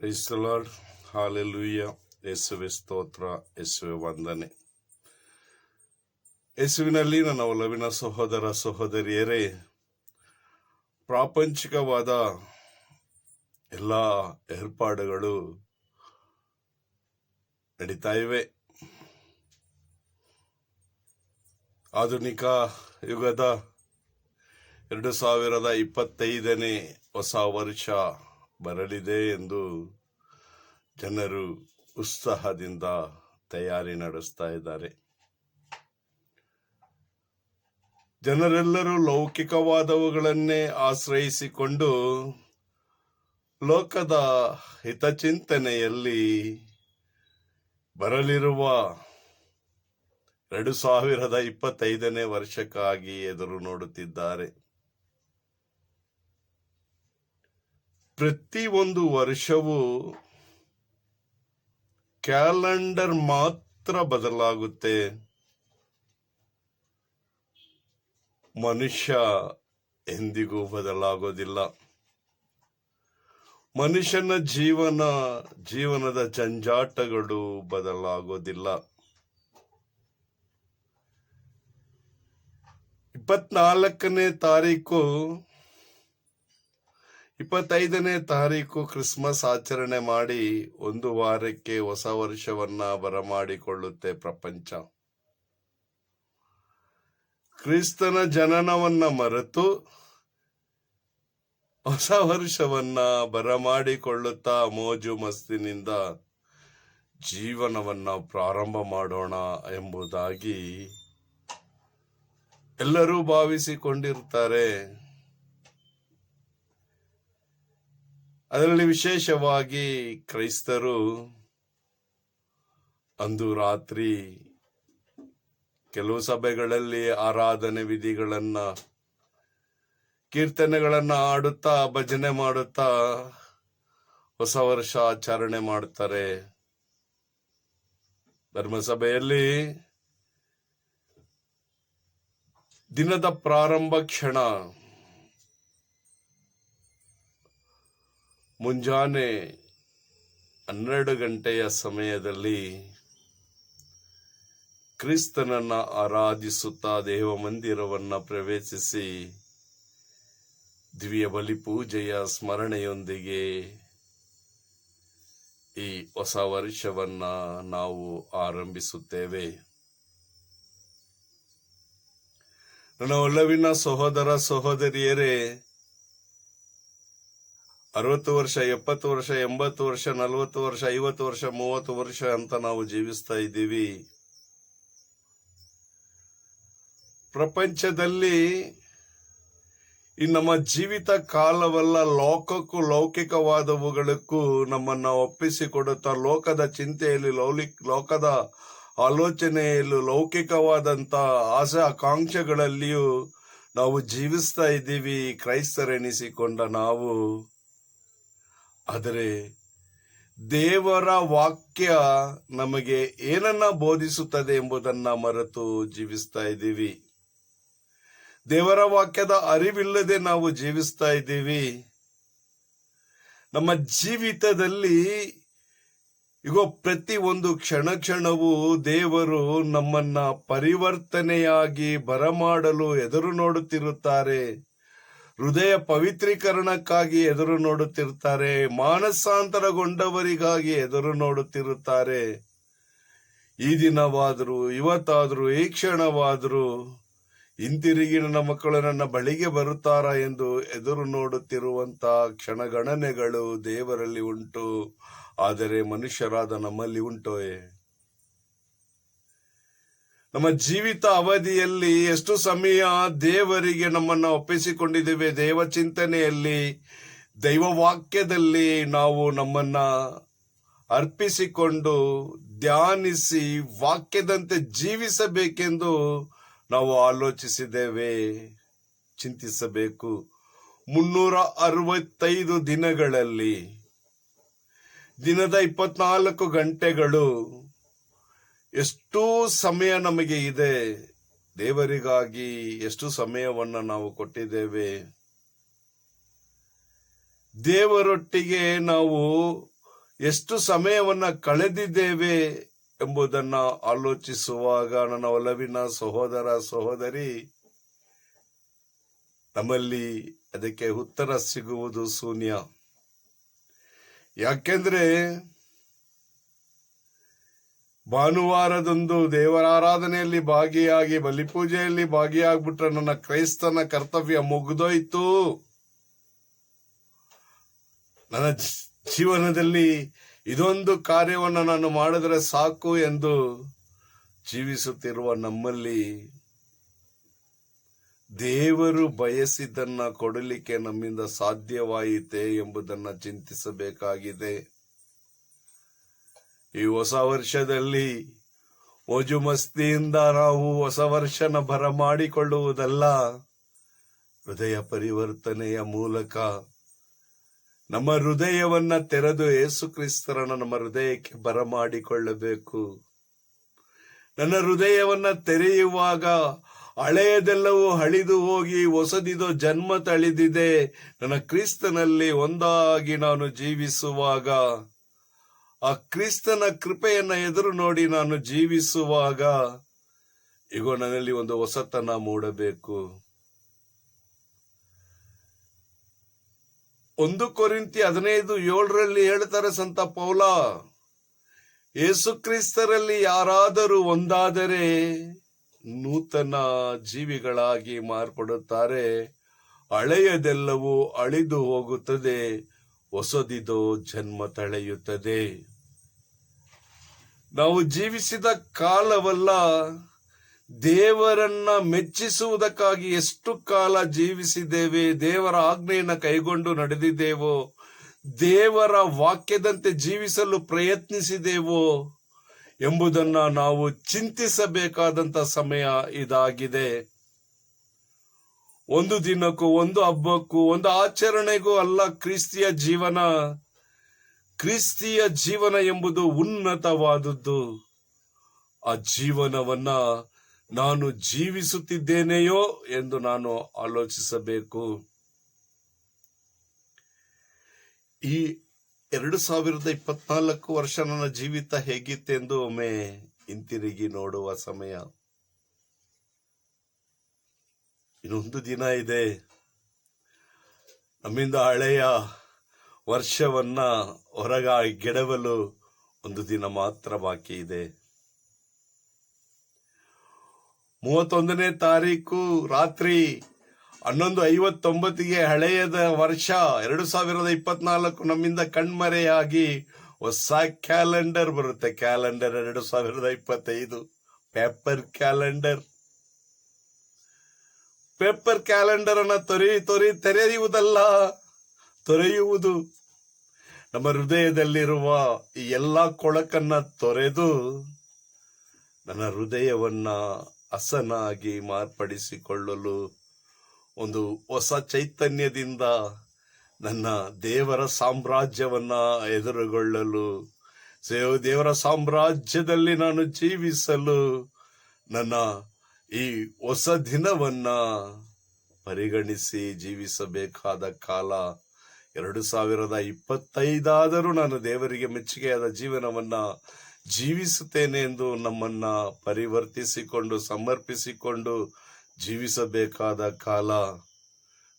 ಕ್ರೈಸ್ತಲಾರ್ಡ್ hallelujah ಯೇಸುವೆ ಸ್ತೋತ್ರ ಯೇಸುವೆ ವಂದನೆ ಯೇಸುವಿನಲ್ಲಿ ನನ್ನ ಒಲವಿನ ಸಹೋದರ, ಸಹೋದರಿಯರೇ, ಪ್ರಾಪಂಚಿಕವಾದ ಎಲ್ಲ ಏರ್ಪಾಡುಗಳು ನಡೀತಾ ಇವೆ. ಆಧುನಿಕ ಯುಗದ ಎರಡು ಸಾವಿರದ ಇಪ್ಪತ್ತೈದನೇ ಹೊಸ ವರ್ಷ ಬರಲಿದೆ ಎಂದು ಜನರು ಉತ್ಸಾಹದಿಂದ ತಯಾರಿ ನಡೆಸ್ತಾ ಇದ್ದಾರೆ. ಜನರೆಲ್ಲರೂ ಲೌಕಿಕವಾದವುಗಳನ್ನೇ ಆಶ್ರಯಿಸಿಕೊಂಡು ಲೋಕದ ಹಿತಚಿಂತನೆಯಲ್ಲಿ ಬರಲಿರುವ ಎರಡು ಸಾವಿರದ ಇಪ್ಪತ್ತೈದನೇ ವರ್ಷಕ್ಕಾಗಿ ಎದುರು ನೋಡುತ್ತಿದ್ದಾರೆ. ಪ್ರತಿ ಒಂದು ವರ್ಷವೂ ಕ್ಯಾಲೆಂಡರ್ ಮಾತ್ರ ಬದಲಾಗುತ್ತೆ. ಮನುಷ್ಯ ಎಂದಿಗೂ ಬದಲಾಗೋದಿಲ್ಲ. ಮನುಷ್ಯನ ಜೀವನ, ಜೀವನದ ಜಂಜಾಟಗಳು ಬದಲಾಗೋದಿಲ್ಲ. ಇಪ್ಪತ್ನಾಲ್ಕನೇ ತಾರೀಕು ಇಪ್ಪತ್ತೈದನೇ ತಾರೀಕು ಕ್ರಿಸ್ಮಸ್ ಆಚರಣೆ ಮಾಡಿ ಒಂದು ವಾರಕ್ಕೆ ಹೊಸ ವರ್ಷವನ್ನ ಬರಮಾಡಿಕೊಳ್ಳುತ್ತೆ ಪ್ರಪಂಚ. ಕ್ರಿಸ್ತನ ಜನನವನ್ನ ಮರೆತು ಹೊಸ ವರ್ಷವನ್ನ ಬರಮಾಡಿಕೊಳ್ಳುತ್ತಾ ಮೋಜು ಮಸ್ತಿನಿಂದ ಜೀವನವನ್ನ ಪ್ರಾರಂಭ ಮಾಡೋಣ ಎಂಬುದಾಗಿ ಎಲ್ಲರೂ ಭಾವಿಸಿಕೊಂಡಿರ್ತಾರೆ. ಅದರಲ್ಲಿ ವಿಶೇಷವಾಗಿ ಕ್ರೈಸ್ತರು ಅಂದು ರಾತ್ರಿ ಕೆಲವು ಸಭೆಗಳಲ್ಲಿ ಆರಾಧನೆ ವಿಧಿಗಳನ್ನ, ಕೀರ್ತನೆಗಳನ್ನ ಆಡುತ್ತಾ ಭಜನೆ ಮಾಡುತ್ತಾ ಹೊಸ ವರ್ಷ ಆಚರಣೆ ಮಾಡ್ತಾರೆ. ಧರ್ಮಸಭೆಯಲ್ಲಿ ದಿನದ ಪ್ರಾರಂಭ ಕ್ಷಣ ಮುಂಜಾನೆ ಹನ್ನೆರಡು ಗಂಟೆಯ ಸಮಯದಲ್ಲಿ ಕ್ರಿಸ್ತನನ್ನು ಆರಾಧಿಸುತ್ತಾ ದೇವ ಮಂದಿರವನ್ನ ಪ್ರವೇಶಿಸಿ ದಿವ್ಯ ಬಲಿ ಪೂಜೆಯ ಸ್ಮರಣೆಯೊಂದಿಗೆ ಈ ಹೊಸ ವರ್ಷವನ್ನು ನಾವು ಆರಂಭಿಸುತ್ತೇವೆ. ನನ್ನ ಒಲವಿನ ಸಹೋದರ ಸಹೋದರಿಯರೇ ಅರವತ್ತು ವರ್ಷ, ಎಪ್ಪತ್ತು ವರ್ಷ, ಎಂಬತ್ತು ವರ್ಷ, ನಲವತ್ತು ವರ್ಷ, ಐವತ್ತು ವರ್ಷ, ಮೂವತ್ತು ವರ್ಷ ಅಂತ ನಾವು ಜೀವಿಸ್ತಾ ಇದ್ದೀವಿ. ಪ್ರಪಂಚದಲ್ಲಿ ಈ ನಮ್ಮ ಜೀವಿತ ಕಾಲವೆಲ್ಲ, ಲೋಕಕ್ಕೂ ಲೌಕಿಕವಾದವುಗಳಕ್ಕೂ ನಮ್ಮನ್ನ ಒಪ್ಪಿಸಿಕೊಡುತ್ತಾ ಲೋಕದ ಚಿಂತೆಯಲ್ಲಿ, ಲೌಲಿಕ್, ಲೋಕದ ಆಲೋಚನೆಯಲ್ಲೂ ಲೌಕಿಕವಾದಂತ ಆಸೆ, ಆಕಾಂಕ್ಷೆಗಳಲ್ಲಿಯೂ ನಾವು ಜೀವಿಸ್ತಾ ಇದ್ದೀವಿ. ಕ್ರೈಸ್ತರೆನಿಸಿಕೊಂಡ ನಾವು ಆದರೆ ದೇವರ ವಾಕ್ಯ ನಮಗೆ ಏನನ್ನ ಬೋಧಿಸುತ್ತದೆ ಎಂಬುದನ್ನ ಮರೆತು ಜೀವಿಸ್ತಾ ಇದ್ದೀವಿ. ದೇವರ ವಾಕ್ಯದ ಅರಿವಿಲ್ಲದೆ ನಾವು ಜೀವಿಸ್ತಾ ಇದ್ದೀವಿ. ನಮ್ಮ ಜೀವಿತದಲ್ಲಿ ಈಗ ಪ್ರತಿ ಒಂದು ಕ್ಷಣ ಕ್ಷಣವೂ ದೇವರು ನಮ್ಮನ್ನ ಪರಿವರ್ತನೆಯಾಗಿ ಬರಮಾಡಲು ಎದುರು ನೋಡುತ್ತಿರುತ್ತಾರೆ. ಹೃದಯ ಪವಿತ್ರೀಕರಣಕ್ಕಾಗಿ ಎದುರು ನೋಡುತ್ತಿರುತ್ತಾರೆ, ಮಾನಸಾಂತರಗೊಂಡವರಿಗಾಗಿ ಎದುರು ನೋಡುತ್ತಿರುತ್ತಾರೆ. ಈ ದಿನವಾದರೂ, ಇವತ್ತಾದರೂ, ಈ ಕ್ಷಣವಾದರೂ ಹಿಂತಿರುಗಿ ನನ್ನ ಮಕ್ಕಳು ನನ್ನ ಬಳಿಗೆ ಬರುತ್ತಾರಾ ಎಂದು ಎದುರು ನೋಡುತ್ತಿರುವಂತ ಕ್ಷಣಗಣನೆಗಳು ದೇವರಲ್ಲಿ ಉಂಟು. ಆದರೆ ಮನುಷ್ಯರಾದ ನಮ್ಮಲ್ಲಿ ಉಂಟೋಯೇ. ನಮ್ಮ ಜೀವಿತ ಅವಧಿಯಲ್ಲಿ ಎಷ್ಟು ಸಮಯ ದೇವರಿಗೆ ನಮ್ಮನ್ನು ಒಪ್ಪಿಸಿಕೊಂಡಿದ್ದೇವೆ ದೇವ ಚಿಂತನೆಯಲ್ಲಿ, ದೈವ ವಾಕ್ಯದಲ್ಲಿ ನಾವು ನಮ್ಮನ್ನ ಅರ್ಪಿಸಿಕೊಂಡು ಧ್ಯಾನಿಸಿ ವಾಕ್ಯದಂತೆ ಜೀವಿಸಬೇಕೆಂದು ನಾವು ಆಲೋಚಿಸಿದ್ದೇವೆ. ಚಿಂತಿಸಬೇಕು. ಮುನ್ನೂರ ಅರವತ್ತೈದು ದಿನಗಳಲ್ಲಿ, ದಿನದ ಇಪ್ಪತ್ನಾಲ್ಕು ಗಂಟೆಗಳು ಎಷ್ಟು ಸಮಯ ನಮಗೆ ಇದೆ. ದೇವರಿಗಾಗಿ ಎಷ್ಟು ಸಮಯವನ್ನು ನಾವು ಕೊಟ್ಟಿದ್ದೇವೆ. ದೇವರೊಟ್ಟಿಗೆ ನಾವು ಎಷ್ಟು ಸಮಯವನ್ನು ಕಳೆದಿದ್ದೇವೆ ಎಂಬುದನ್ನ ಆಲೋಚಿಸುವಾಗ ನನ್ನ ಒಲವಿನ ಸಹೋದರ, ಸಹೋದರಿ, ನಮ್ಮಲ್ಲಿ ಅದಕ್ಕೆ ಉತ್ತರ ಸಿಗುವುದು ಶೂನ್ಯ. ಯಾಕೆಂದ್ರೆ ಭಾನುವಾರದಂದು ದೇವರಾರಾಧನೆಯಲ್ಲಿ ಭಾಗಿಯಾಗಿ ಬಲಿಪೂಜೆಯಲ್ಲಿ ಭಾಗಿಯಾಗ್ಬಿಟ್ರೆ ನನ್ನ ಕ್ರೈಸ್ತನ ಕರ್ತವ್ಯ ಮುಗಿದೋಯ್ತು. ನನ್ನ ಜೀವನದಲ್ಲಿ ಇದೊಂದು ಕಾರ್ಯವನ್ನು ನಾನು ಮಾಡಿದ್ರೆ ಸಾಕು ಎಂದು ಜೀವಿಸುತ್ತಿರುವ ನಮ್ಮಲ್ಲಿ ದೇವರು ಬಯಸಿದ್ದನ್ನ ಕೊಡಲಿಕ್ಕೆ ನಮ್ಮಿಂದ ಸಾಧ್ಯವಾಯಿತೆ ಎಂಬುದನ್ನು ಚಿಂತಿಸಬೇಕಾಗಿದೆ. ಈ ಹೊಸ ವರ್ಷದಲ್ಲಿ ಮೋಜು ಮಸ್ತಿಯಿಂದ ನಾವು ಹೊಸ ವರ್ಷನ ಬರಮಾಡಿಕೊಳ್ಳುವುದಲ್ಲ ಹೃದಯ ಪರಿವರ್ತನೆಯ ಮೂಲಕ ನಮ್ಮ ಹೃದಯವನ್ನ ತೆರೆದು ಯೇಸು ಕ್ರಿಸ್ತರನ್ನ ನಮ್ಮ ಹೃದಯಕ್ಕೆ ಬರಮಾಡಿಕೊಳ್ಳಬೇಕು ನನ್ನ ಹೃದಯವನ್ನ ತೆರೆಯುವಾಗ ಹಳೆಯದೆಲ್ಲವೂ ಹಳಿದು ಹೋಗಿ ಹೊಸದಿದೋ ಜನ್ಮ ತಳೆದಿದೆ. ನನ್ನ ಕ್ರಿಸ್ತನಲ್ಲಿ ಒಂದಾಗಿ ನಾನು ಜೀವಿಸುವಾಗ ಆ ಕ್ರಿಸ್ತನ ಕೃಪೆಯನ್ನ ಎದುರು ನೋಡಿ ನಾನು ಜೀವಿಸುವಾಗ ಈಗ ನನ್ನಲ್ಲಿ ಒಂದು ಹೊಸತನ ಮೂಡಬೇಕು. ಒಂದು ಕೊರಿಂತಿ ಹದಿನೈದು ಏಳರಲ್ಲಿ ಹೇಳ್ತಾರೆ ಸಂತ ಪೌಲ, ಯೇಸು ಕ್ರಿಸ್ತರಲ್ಲಿ ಯಾರಾದರೂ ಒಂದಾದರೆ ನೂತನ ಜೀವಿಗಳಾಗಿ ಮಾರ್ಪಡುತ್ತಾರೆ, ಹಳೆಯದೆಲ್ಲವೂ ಅಳಿದು ಹೋಗುತ್ತದೆ ಹೊಸದಿದು ಜನ್ಮ ತಳೆಯುತ್ತದೆ. ನಾವು ಜೀವಿಸಿದ ಕಾಲವಲ್ಲ, ದೇವರನ್ನ ಮೆಚ್ಚಿಸುವುದಕ್ಕಾಗಿ ಎಷ್ಟು ಕಾಲ ಜೀವಿಸಿದ್ದೇವೆ, ದೇವರ ಆಜ್ಞೆಯನ್ನು ಕೈಗೊಂಡು ನಡೆದಿದ್ದೇವೋ, ದೇವರ ವಾಕ್ಯದಂತೆ ಜೀವಿಸಲು ಪ್ರಯತ್ನಿಸಿದೆವೋ ಎಂಬುದನ್ನ ನಾವು ಚಿಂತಿಸಬೇಕಾದಂತ ಸಮಯ ಇದಾಗಿದೆ. ಒಂದು ದಿನಕ್ಕೂ, ಒಂದು ಹಬ್ಬಕ್ಕೂ, ಒಂದು ಆಚರಣೆಗೂ ಅಲ್ಲ ಕ್ರಿಸ್ತಿಯ ಜೀವನ. ಕ್ರಿಸ್ತಿಯ ಜೀವನ ಎಂಬುದು ಉನ್ನತವಾದದ್ದು. ಆ ಜೀವನವನ್ನ ನಾನು ಜೀವಿಸುತ್ತಿದ್ದೇನೆಯೋ ಎಂದು ನಾನು ಆಲೋಚಿಸಬೇಕು. ಈ ಎರಡು ಸಾವಿರದ ಇಪ್ಪತ್ನಾಲ್ಕು ವರ್ಷ ನನ್ನ ಜೀವಿತ ಹೇಗಿತ್ತೆಂದು ಒಮ್ಮೆ ಹಿಂತಿರುಗಿ ನೋಡುವ ಸಮಯ. ಇನ್ನೊಂದು ದಿನ ಇದೆ. ನಮ್ಮಿಂದ ಹಳೆಯ ವರ್ಷವನ್ನ ಹೊರಗ ಗೆಡವಲು ಒಂದು ದಿನ ಮಾತ್ರ ಬಾಕಿ ಇದೆ. ಮೂವತ್ತೊಂದನೇ ತಾರೀಕು ರಾತ್ರಿ ಹನ್ನೊಂದು ಐವತ್ತೊಂಬತ್ತಿಗೆ ಹಳೆಯದ ವರ್ಷ ಎರಡು ಸಾವಿರದ ಇಪ್ಪತ್ನಾಲ್ಕು ನಮ್ಮಿಂದ ಕಣ್ಮರೆಯಾಗಿ ಹೊಸ ಕ್ಯಾಲೆಂಡರ್ ಬರುತ್ತೆ. ಕ್ಯಾಲೆಂಡರ್ ಎರಡು ಸಾವಿರದ ಇಪ್ಪತ್ತೈದು. Paper calendar. ಪೇಪರ್ ಕ್ಯಾಲೆಂಡರ್ ಅನ್ನ ತೊರೆ ತೊರೆ ತೆರೆಯುವುದಲ್ಲ, ತೊರೆಯುವುದು. ನಮ್ಮ ಹೃದಯದಲ್ಲಿರುವ ಈ ಎಲ್ಲ ಕೊಳಕನ್ನ ತೊರೆದು ನನ್ನ ಹೃದಯವನ್ನ ಹಸನಾಗಿ ಮಾರ್ಪಡಿಸಿಕೊಳ್ಳಲು ಒಂದು ಹೊಸ ಚೈತನ್ಯದಿಂದ ನನ್ನ ದೇವರ ಸಾಮ್ರಾಜ್ಯವನ್ನ ಎದುರುಗೊಳ್ಳಲು, ದೇವರ ಸಾಮ್ರಾಜ್ಯದಲ್ಲಿ ನಾನು ಜೀವಿಸಲು ನನ್ನ ಈ ಹೊಸ ದಿನವನ್ನ ಪರಿಗಣಿಸಿ ಜೀವಿಸಬೇಕಾದ ಕಾಲ ಎರಡು ಸಾವಿರದ ಇಪ್ಪತ್ತೈದಾದರೂ ನಾನು ದೇವರಿಗೆ ಮೆಚ್ಚುಗೆಯಾದ ಜೀವನವನ್ನ ಜೀವಿಸುತ್ತೇನೆ ಎಂದು ನಮ್ಮನ್ನ ಪರಿವರ್ತಿಸಿಕೊಂಡು, ಸಮರ್ಪಿಸಿಕೊಂಡು ಜೀವಿಸಬೇಕಾದ ಕಾಲ.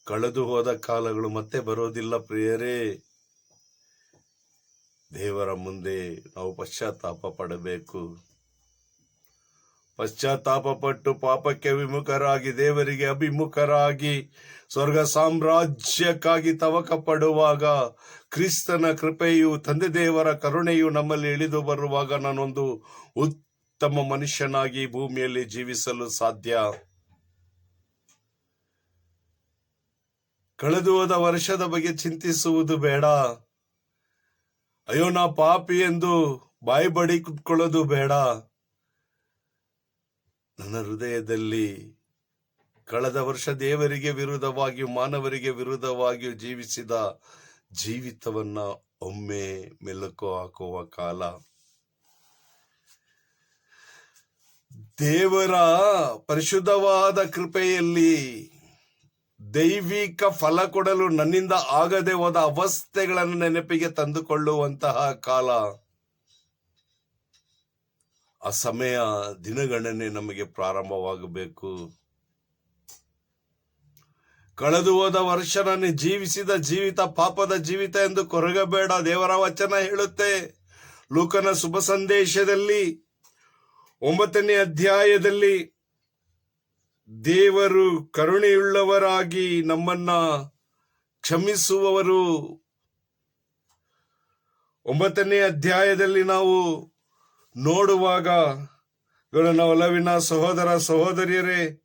ಕಳೆದು ಹೋದ ಕಾಲಗಳು ಮತ್ತೆ ಬರೋದಿಲ್ಲ ಪ್ರಿಯರೇ. ದೇವರ ಮುಂದೆ ನಾವು ಪಶ್ಚಾತ್ತಾಪ ಪಡಬೇಕು. ಪಶ್ಚಾತ್ತಾಪ ಪಟ್ಟು ಪಾಪಕ್ಕೆ ವಿಮುಖರಾಗಿ ದೇವರಿಗೆ ಅಭಿಮುಖರಾಗಿ ಸ್ವರ್ಗ ಸಾಮ್ರಾಜ್ಯಕ್ಕಾಗಿ ತವಕ ಪಡುವಾಗ ಕ್ರಿಸ್ತನ ಕೃಪೆಯು, ತಂದೆ ದೇವರ ಕರುಣೆಯು ನಮ್ಮಲ್ಲಿ ಇಳಿದು ಬರುವಾಗ ನಾನೊಂದು ಉತ್ತಮ ಮನುಷ್ಯನಾಗಿ ಭೂಮಿಯಲ್ಲಿ ಜೀವಿಸಲು ಸಾಧ್ಯ. ಕಳೆದು ಹೋದ ವರ್ಷದ ಬಗ್ಗೆ ಚಿಂತಿಸುವುದು ಬೇಡ. ಅಯ್ಯೋ, ನಾ ಪಾಪಿ ಎಂದು ಬಾಯಿ ಬಡಿ ಕುತ್ಕೊಳ್ಳೋದು ಬೇಡ. ನನ್ನ ಹೃದಯದಲ್ಲಿ ಕಳೆದ ವರ್ಷ ದೇವರಿಗೆ ವಿರುದ್ಧವಾಗಿಯೂ ಮಾನವರಿಗೆ ವಿರುದ್ಧವಾಗಿಯೂ ಜೀವಿಸಿದ ಜೀವಿತವನ್ನ ಒಮ್ಮೆ ಮೆಲುಕು ಹಾಕುವ ಕಾಲ. ದೇವರ ಪರಿಶುದ್ಧವಾದ ಕೃಪೆಯಲ್ಲಿ ದೈವಿಕ ಫಲ ಕೊಡಲು ನನ್ನಿಂದ ಆಗದೆ ಹೋದ ಅವಸ್ಥೆಗಳನ್ನು ನೆನಪಿಗೆ ತಂದುಕೊಳ್ಳುವಂತಹ ಕಾಲ. ಆ ಸಮಯ, ದಿನಗಣನೆ ನಮಗೆ ಪ್ರಾರಂಭವಾಗಬೇಕು. ಕಳೆದು ಹೋದ ವರ್ಷ ನಾನು ಜೀವಿಸಿದ ಜೀವಿತ, ಪಾಪದ ಜೀವಿತ ಎಂದು ಕೊರಗಬೇಡ, ದೇವರ ವಚನ ಹೇಳುತ್ತೆ. ಲೂಕನ ಶುಭ ಸಂದೇಶದಲ್ಲಿ, ಒಂಬತ್ತನೇ ಅಧ್ಯಾಯದಲ್ಲಿ, ದೇವರು ಕರುಣೆಯುಳ್ಳವರಾಗಿ ನಮ್ಮನ್ನ ಕ್ಷಮಿಸುವವರು. ಒಂಬತ್ತನೇ ಅಧ್ಯಾಯದಲ್ಲಿ ನಾವು ನೋಡುವಾಗ ಗಳನ್ನ ಒಲವಿನ ಸಹೋದರ ಸಹೋದರಿಯರೇ,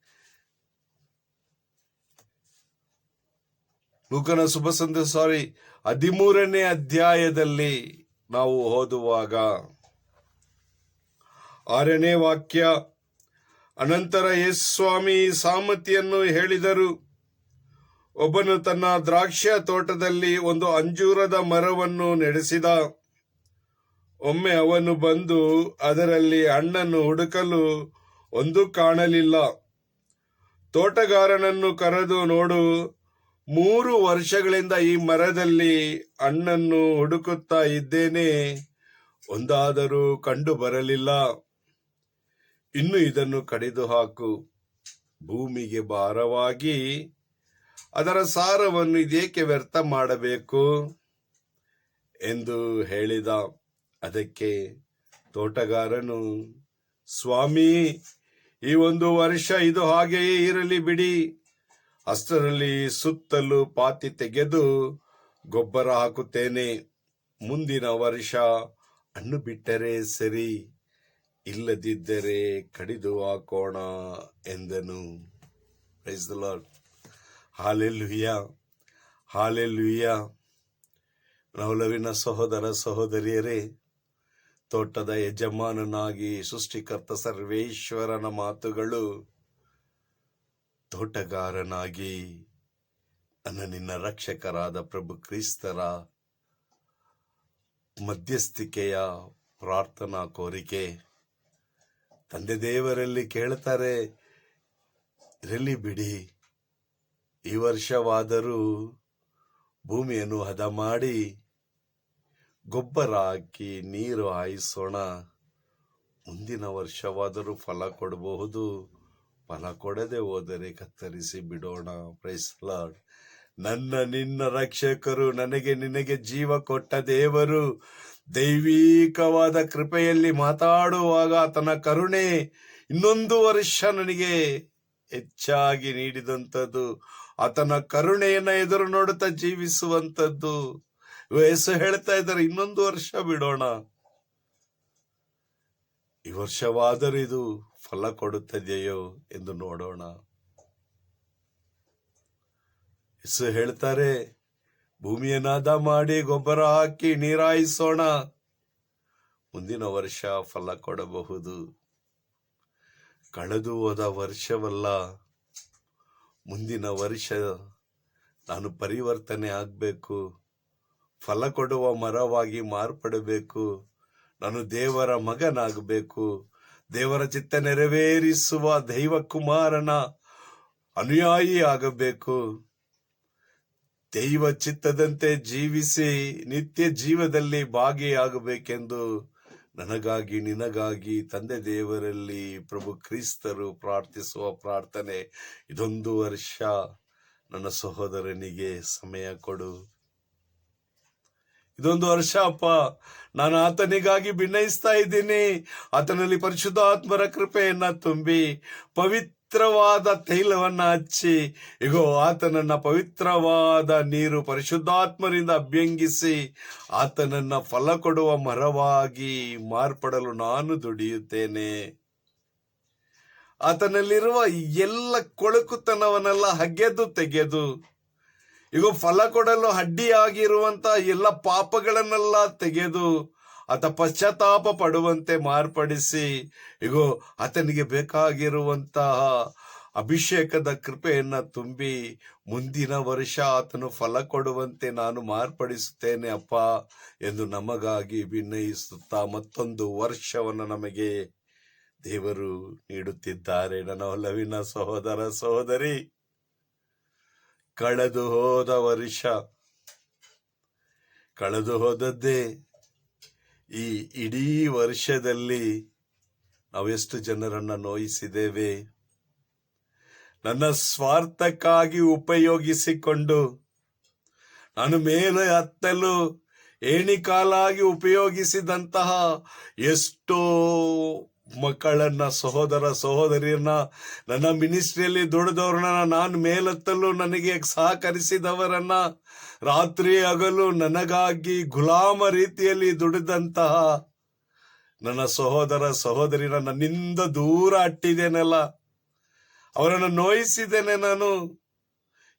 ಲೂಕನ ಶುಭ ಸಂದೇಶ ಸಾರಿ ಹದಿಮೂರನೇ ಅಧ್ಯಾಯದಲ್ಲಿ ನಾವು ಓದುವಾಗ ಆರನೇ ವಾಕ್ಯ, ಅನಂತರ ಸ್ವಾಮಿ ಸಾಮತಿಯನ್ನು ಹೇಳಿದರು. ಒಬ್ಬನು ತನ್ನ ದ್ರಾಕ್ಷ ತೋಟದಲ್ಲಿ ಒಂದು ಅಂಜೂರದ ಮರವನ್ನು ನಡೆಸಿದ. ಒಮ್ಮೆ ಅವನು ಬಂದು ಅದರಲ್ಲಿ ಅಣ್ಣನ್ನು ಹುಡುಕಲು ಒಂದು ಕಾಣಲಿಲ್ಲ. ತೋಟಗಾರನನ್ನು ಕರೆದು ನೋಡು, ಮೂರು ವರ್ಷಗಳಿಂದ ಈ ಮರದಲ್ಲಿ ಅಣ್ಣನ್ನು ಹುಡುಕುತ್ತಾ ಇದ್ದೇನೆ, ಒಂದಾದರೂ ಕಂಡು ಬರಲಿಲ್ಲ. ಇನ್ನು ಇದನ್ನು ಕಡಿದು ಹಾಕು. ಭೂಮಿಗೆ ಭಾರವಾಗಿ ಅದರ ಸಾರವನ್ನು ಇದೇಕೆ ವ್ಯರ್ಥ ಮಾಡಬೇಕು? ಎಂದು ಹೇಳಿದ. ಅದಕ್ಕೆ ತೋಟಗಾರನು, ಸ್ವಾಮಿ, ಈ ಒಂದು ವರ್ಷ ಇದು ಹಾಗೆಯೇ ಇರಲಿ ಬಿಡಿ. ಅಷ್ಟರಲ್ಲಿ ಸುತ್ತಲೂ ಪಾತಿ ತೆಗೆದು ಗೊಬ್ಬರ ಹಾಕುತ್ತೇನೆ. ಮುಂದಿನ ವರ್ಷ ಹಣ್ಣು ಬಿಟ್ಟರೆ ಸರಿ, ಇಲ್ಲದಿದ್ದರೆ ಕಡಿದು ಹಾಕೋಣ ಎಂದನು. ಹಾಲೆಲ್ಲುಯ್ಯ ಹಾಲೆಲ್ಲುಯ್ಯ ನವಲವಿನ ಸಹೋದರ ಸಹೋದರಿಯರೇ ತೋಟದ ಯಜಮಾನನಾಗಿ ಸೃಷ್ಟಿಕರ್ತ ಸರ್ವೇಶ್ವರನ ಮಾತುಗಳು. ತೋಟಗಾರನಾಗಿ ನನ್ನ ನಿನ್ನ ರಕ್ಷಕರಾದ ಪ್ರಭು ಕ್ರಿಸ್ತರ ಮಧ್ಯಸ್ಥಿಕೆಯ ಪ್ರಾರ್ಥನಾ ಕೋರಿಕೆ. ತಂದೆ ದೇವರಲ್ಲಿ ಕೇಳ್ತಾರೆ, ಇರಲಿ ಬಿಡಿ. ಈ ವರ್ಷವಾದರೂ ಭೂಮಿಯನ್ನು ಹದ ಮಾಡಿ ಗೊಬ್ಬರ ಹಾಕಿ ನೀರು ಹಾಯಿಸೋಣ. ಮುಂದಿನ ವರ್ಷವಾದರೂ ಫಲ ಕೊಡಬಹುದು. ಫಲ ಕೊಡದೆ ಹೋದರೆ ಕತ್ತರಿಸಿ ಬಿಡೋಣ. ಪ್ರೈಸ್ ಲಾರ್ಡ್ ನನ್ನ, ನಿನ್ನ ರಕ್ಷಕರು, ನನಗೆ, ನಿನಗೆ ಜೀವ ಕೊಟ್ಟ ದೇವರು, ದೈವಿಕವಾದ ಕೃಪೆಯಲ್ಲಿ ಮಾತಾಡುವಾಗ ಆತನ ಕರುಣೆ ಇನ್ನೊಂದು ವರ್ಷ ನನಗೆ ಹೆಚ್ಚಾಗಿ ನೀಡಿದಂಥದ್ದು. ಆತನ ಕರುಣೆಯನ್ನು ಎದುರು ನೋಡುತ್ತಾ ಜೀವಿಸುವಂತದ್ದು ವಯಸ್ಸು ಹೇಳ್ತಾ ಇದ್ದಾರೆ, ಇನ್ನೊಂದು ವರ್ಷ ಬಿಡೋಣ. ಈ ವರ್ಷವಾದರೂ ಇದು ಫಲ ಕೊಡುತ್ತದೆಯೋ ಎಂದು ನೋಡೋಣ. ಯೇಸು ಹೇಳ್ತಾರೆ, ಭೂಮಿಯನ್ನಾದ ಮಾಡಿ ಗೊಬ್ಬರ ಹಾಕಿ ನೀರಾಯಿಸೋಣ. ಮುಂದಿನ ವರ್ಷ ಫಲ ಕೊಡಬಹುದು. ಕಳೆದು ಹೋದ ವರ್ಷವಲ್ಲ, ಮುಂದಿನ ವರ್ಷ ನಾನು ಪರಿವರ್ತನೆ ಆಗಬೇಕು. ಫಲ ಕೊಡುವ ಮರವಾಗಿ ಮಾರ್ಪಡಬೇಕು. ನಾನು ದೇವರ ಮಗನಾಗಬೇಕು. ದೇವರ ಚಿತ್ತ ನೆರವೇರಿಸುವ ದೈವ ಕುಮಾರನ ಅನುಯಾಯಿ ಆಗಬೇಕು. ದೈವ ಚಿತ್ತದಂತೆ ಜೀವಿಸಿ ನಿತ್ಯ ಜೀವದಲ್ಲಿ ಭಾಗಿಯಾಗಬೇಕೆಂದು ನನಗಾಗಿ ನಿನಗಾಗಿ ತಂದೆ ದೇವರಲ್ಲಿ ಪ್ರಭು ಕ್ರಿಸ್ತರು ಪ್ರಾರ್ಥಿಸುವ ಪ್ರಾರ್ಥನೆ ಇದೊಂದು ವರ್ಷ. ನನ್ನ ಸಹೋದರನಿಗೆ ಸಮಯ ಕೊಡು. ಇದೊಂದು ವರ್ಷ ಅಪ್ಪ. ನಾನು ಆತನಿಗಾಗಿ ಭಿನ್ನಯಿಸ್ತಾ ಇದ್ದೀನಿ. ಆತನಲ್ಲಿ ಪರಿಶುದ್ಧಾತ್ಮರ ಕೃಪೆಯನ್ನ ತುಂಬಿ, ಪವಿತ್ರವಾದ ತೈಲವನ್ನ ಹಚ್ಚಿ, ಇಗೋ, ಆತನನ್ನ ಪವಿತ್ರವಾದ ನೀರು ಪರಿಶುದ್ಧಾತ್ಮರಿಂದ ಅಭ್ಯಂಗಿಸಿ, ಆತನನ್ನ ಫಲ ಕೊಡುವ ಮರವಾಗಿ ಮಾರ್ಪಡಲು ನಾನು ದುಡಿಯುತ್ತೇನೆ. ಆತನಲ್ಲಿರುವ ಎಲ್ಲ ಕೊಳಕುತನವನ್ನೆಲ್ಲ ಹಗೆದು ತೆಗೆದು ಈಗ ಫಲ ಕೊಡಲು ಅಡ್ಡಿಯಾಗಿರುವಂತ ಎಲ್ಲ ಪಾಪಗಳನ್ನೆಲ್ಲ ತೆಗೆದು ಆತ ಪಶ್ಚಾತ್ತಾಪ ಪಡುವಂತೆ ಮಾರ್ಪಡಿಸಿ, ಇಗೋ, ಆತನಿಗೆ ಬೇಕಾಗಿರುವಂತಹ ಅಭಿಷೇಕದ ಕೃಪೆಯನ್ನ ತುಂಬಿ ಮುಂದಿನ ವರ್ಷ ಆತನು ಫಲ ಕೊಡುವಂತೆ ನಾನು ಮಾರ್ಪಡಿಸುತ್ತೇನೆ ಅಪ್ಪ ಎಂದು ನಮಗಾಗಿ ವಿನಯಿಸುತ್ತಾ ಮತ್ತೊಂದು ವರ್ಷವನ್ನು ನಮಗೆ ದೇವರು ನೀಡುತ್ತಿದ್ದಾರೆ. ನನ್ನ ಒಲವಿನ ಸಹೋದರ ಸಹೋದರಿ ಕಳೆದು ಹೋದ ವರ್ಷ. ಕಳೆದು ಹೋದದ್ದೇ ಈ ಇಡೀ ವರ್ಷದಲ್ಲಿ ನಾವೆಷ್ಟು ಜನರನ್ನ ನೋಯಿಸಿದ್ದೇವೆ. ನನ್ನ ಸ್ವಾರ್ಥಕ್ಕಾಗಿ ಉಪಯೋಗಿಸಿಕೊಂಡು, ನಾನು ಮೇಲೆ ಹತ್ತಲು ಏಣಿಕಾಲಾಗಿ ಉಪಯೋಗಿಸಿದಂತಹ ಎಷ್ಟೋ ಮಕ್ಕಳನ್ನ, ಸಹೋದರ, ಸಹೋದರಿಯನ್ನ, ನನ್ನ ಮಿನಿಸ್ಟ್ರಿಯಲ್ಲಿ ದುಡಿದವ್ರನ್ನ, ನಾನು ಮೇಲೆತ್ತಲು ನನಗೆ ಸಹಕರಿಸಿದವರನ್ನ, ರಾತ್ರಿ ಹಗಲು ನನಗಾಗಿ ಗುಲಾಮ ರೀತಿಯಲ್ಲಿ ದುಡಿದಂತಹ ನನ್ನ ಸಹೋದರ ಸಹೋದರಿನ ನನ್ನಿಂದ ದೂರ ಅಟ್ಟಿದ್ದೇನಲ್ಲ. ಅವರನ್ನು ನೋಯಿಸಿದ್ದೇನೆ ನಾನು.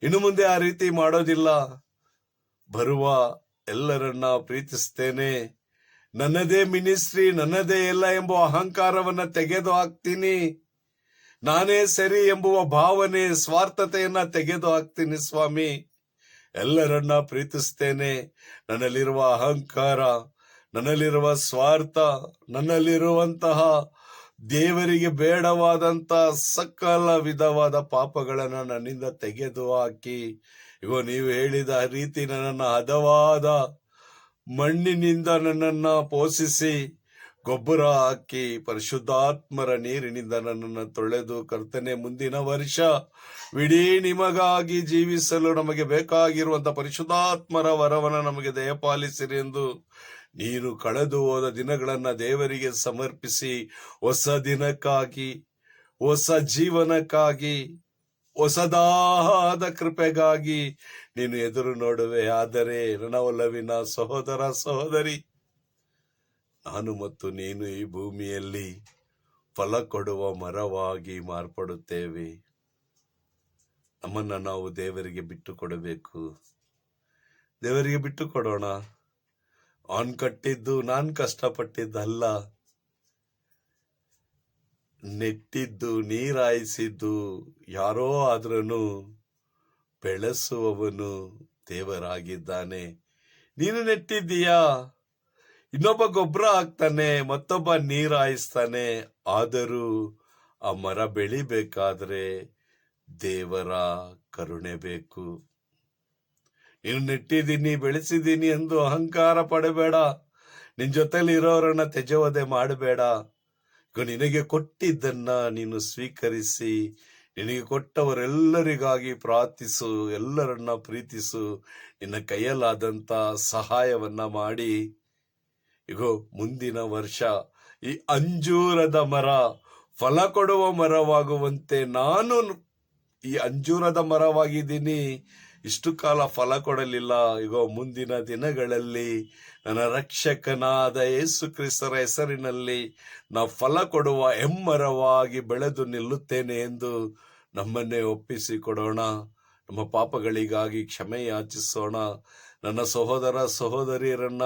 ಇನ್ನು ಮುಂದೆ ಆ ರೀತಿ ಮಾಡೋದಿಲ್ಲ. ಬರುವ ಎಲ್ಲರನ್ನ ಪ್ರೀತಿಸ್ತೇನೆ. ನನ್ನದೇ ಮಿನಿಸ್ಟ್ರಿ, ನನ್ನದೇ ಎಲ್ಲ ಎಂಬ ಅಹಂಕಾರವನ್ನ ತೆಗೆದು ಹಾಕ್ತೀನಿ. ನಾನೇ ಸರಿ ಎಂಬುವ ಭಾವನೆ, ಸ್ವಾರ್ಥತೆಯನ್ನ ತೆಗೆದು ಹಾಕ್ತೀನಿ ಸ್ವಾಮಿ. ಎಲ್ಲರನ್ನ ಪ್ರೀತಿಸ್ತೇನೆ. ನನ್ನಲ್ಲಿರುವ ಅಹಂಕಾರ, ನನ್ನಲ್ಲಿರುವ ಸ್ವಾರ್ಥ, ನನ್ನಲ್ಲಿರುವಂತಹ ದೇವರಿಗೆ ಬೇಡವಾದಂತ ಸಕಲ ವಿಧವಾದ ಪಾಪಗಳನ್ನ ನನ್ನಿಂದ ತೆಗೆದು ಹಾಕಿ. ಇಗೋ, ನೀವು ಹೇಳಿದ ರೀತಿ ನನ್ನನ್ನು ಹದವಾದ ಮಣ್ಣಿನಿಂದ ನನ್ನನ್ನ ಪೋಷಿಸಿ, ಗೊಬ್ಬರ ಹಾಕಿ ಪರಿಶುದ್ಧಾತ್ಮರ ನೀರಿನಿಂದ ನನ್ನನ್ನು ತೊಳೆದು ಕರ್ತನೆ, ಮುಂದಿನ ವರ್ಷ ವಿಡೀ ನಿಮಗಾಗಿ ಜೀವಿಸಲು ನಮಗೆ ಬೇಕಾಗಿರುವಂತ ಪರಿಶುದ್ಧಾತ್ಮರ ವರವನ್ನು ನಮಗೆ ದಯಪಾಲಿಸಿರಿ ಎಂದು ನೀನು ಕಳೆದು ಹೋದ ದಿನಗಳನ್ನು ದೇವರಿಗೆ ಸಮರ್ಪಿಸಿ, ಹೊಸ ದಿನಕ್ಕಾಗಿ, ಹೊಸ ಜೀವನಕ್ಕಾಗಿ ಹೊಸದಾದ ಕೃಪೆಗಾಗಿ ನೀನು ಎದುರು ನೋಡುವೆ. ಆದರೆ ಒಲವಿನ ಸಹೋದರ ಸಹೋದರಿ, ನಾನು ಮತ್ತು ನೀನು ಈ ಭೂಮಿಯಲ್ಲಿ ಫಲ ಕೊಡುವ ಮರವಾಗಿ ಮಾರ್ಪಡುತ್ತೇವೆ. ನಮ್ಮನ್ನು ನಾವು ದೇವರಿಗೆ ಬಿಟ್ಟು ಕೊಡಬೇಕು ದೇವರಿಗೆ ಬಿಟ್ಟು ಕೊಡೋಣ ಆನ್ ಕಟ್ಟಿದ್ದು ನಾನು ಕಷ್ಟಪಟ್ಟಿದ್ದಲ್ಲ. ನೆಟ್ಟಿದ್ದು, ನೀರಾಯಿಸಿದ್ದು, ಯಾರೋ ಆದ್ರೂ ಬೆಳೆಸುವವನು ದೇವರಾಗಿದ್ದಾನೆ. ನೀನು ನೆಟ್ಟಿದ್ದೀಯಾ? ಇನ್ನೊಬ್ಬ ಗೊಬ್ಬರ ಹಾಕ್ತಾನೆ, ಮತ್ತೊಬ್ಬ ನೀರಾಯಿಸ್ತಾನೆ. ಆದರೂ ಆ ಮರ ಬೆಳಿಬೇಕಾದ್ರೆ ದೇವರ ಕರುಣೆ ಬೇಕು. ನೀನು ನೆಟ್ಟಿದ್ದೀನಿ, ಬೆಳೆಸಿದ್ದೀನಿ ಎಂದು ಅಹಂಕಾರ ಪಡಬೇಡ. ನಿನ್ ಜೊತೆಲಿ ಇರೋರನ್ನ ತೆಜವದೆ ಮಾಡಬೇಡ. ನಿನಗೆ ಕೊಟ್ಟಿದ್ದನ್ನ ನೀನು ಸ್ವೀಕರಿಸಿ, ನಿನಗೆ ಕೊಟ್ಟವರೆಲ್ಲರಿಗಾಗಿ ಪ್ರಾರ್ಥಿಸು, ಎಲ್ಲರನ್ನ ಪ್ರೀತಿಸು, ನಿನ್ನ ಕೈಯಲ್ಲಾದಂತ ಸಹಾಯವನ್ನ ಮಾಡಿ. ಇಗೋ, ಮುಂದಿನ ವರ್ಷ ಈ ಅಂಜೂರದ ಮರ, ಫಲ ಕೊಡುವ ಮರವಾಗುವಂತೆ ನಾನು ಈ ಅಂಜೂರದ ಮರವಾಗಿದ್ದೀನಿ. ಇಷ್ಟು ಕಾಲ ಫಲ ಕೊಡಲಿಲ್ಲ. ಈಗ ಮುಂದಿನ ದಿನಗಳಲ್ಲಿ ನನ್ನ ರಕ್ಷಕನಾದ ಯೇಸು ಕ್ರಿಸ್ತರ ಹೆಸರಿನಲ್ಲಿ ನಾ ಫಲ ಕೊಡುವ ಹೆಮ್ಮರವಾಗಿ ಬೆಳೆದು ನಿಲ್ಲುತ್ತೇನೆ ಎಂದು ನಮ್ಮನ್ನೇ ಒಪ್ಪಿಸಿಕೊಡೋಣ. ನಮ್ಮ ಪಾಪಗಳಿಗಾಗಿ ಕ್ಷಮೆ ಯಾಚಿಸೋಣ. ನನ್ನ ಸಹೋದರ ಸಹೋದರಿಯರನ್ನ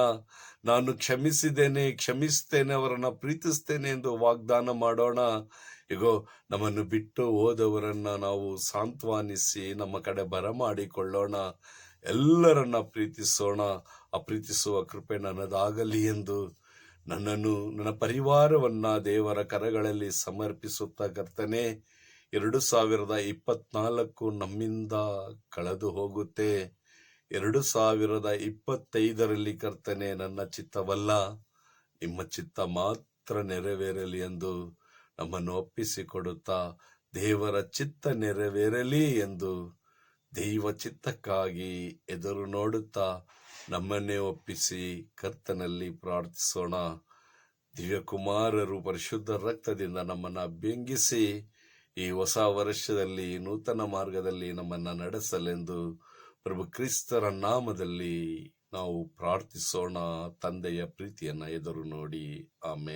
ನಾನು ಕ್ಷಮಿಸಿದ್ದೇನೆ, ಕ್ಷಮಿಸ್ತೇನೆ, ಅವರನ್ನ ಪ್ರೀತಿಸ್ತೇನೆ ಎಂದು ವಾಗ್ದಾನ ಮಾಡೋಣ. ಇಗೋ, ನಮ್ಮನ್ನು ಬಿಟ್ಟು ಹೋದವರನ್ನ ನಾವು ಸಾಂತ್ವನಿಸಿ ನಮ್ಮ ಕಡೆ ಬರಮಾಡಿಕೊಳ್ಳೋಣ. ಎಲ್ಲರನ್ನ ಪ್ರೀತಿಸೋಣ. ಆ ಪ್ರೀತಿಸುವ ಕೃಪೆ ನನ್ನದಾಗಲಿ ಎಂದು ನನ್ನನ್ನು, ನನ್ನ ಪರಿವಾರವನ್ನ ದೇವರ ಕರಗಳಲ್ಲಿ ಸಮರ್ಪಿಸುತ್ತಾ ಕರ್ತನೆ, ಎರಡು ಸಾವಿರದ ಇಪ್ಪತ್ನಾಲ್ಕು ನಮ್ಮಿಂದ ಕಳೆದು ಹೋಗುತ್ತೆ. ಎರಡು ಸಾವಿರದ ಇಪ್ಪತ್ತೈದರಲ್ಲಿ ಕರ್ತನೆ, ನನ್ನ ಚಿತ್ತವಲ್ಲ, ನಿಮ್ಮ ಚಿತ್ತ ಮಾತ್ರ ನೆರವೇರಲಿ ಎಂದು ನಮ್ಮನ್ನು ಒಪ್ಪಿಸಿಕೊಡುತ್ತಾ ದೇವರ ಚಿತ್ತ ನೆರವೇರಲಿ ಎಂದು ದೈವ ಚಿತ್ತಕ್ಕಾಗಿ ಎದುರು ನೋಡುತ್ತಾ ನಮ್ಮನ್ನೇ ಒಪ್ಪಿಸಿ ಕರ್ತನಲ್ಲಿ ಪ್ರಾರ್ಥಿಸೋಣ. ದಿವ್ಯಕುಮಾರರು ಪರಿಶುದ್ಧ ರಕ್ತದಿಂದ ನಮ್ಮನ್ನು ಅಭ್ಯಂಗಿಸಿ ಈ ಹೊಸ ವರ್ಷದಲ್ಲಿ ನೂತನ ಮಾರ್ಗದಲ್ಲಿ ನಮ್ಮನ್ನ ನಡೆಸಲೆಂದು ಪ್ರಭು ಕ್ರಿಸ್ತರ ನಾಮದಲ್ಲಿ ನಾವು ಪ್ರಾರ್ಥಿಸೋಣ. ತಂದೆಯ ಪ್ರೀತಿಯನ್ನ ಎದುರು ನೋಡಿ. ಆಮೇಲೆ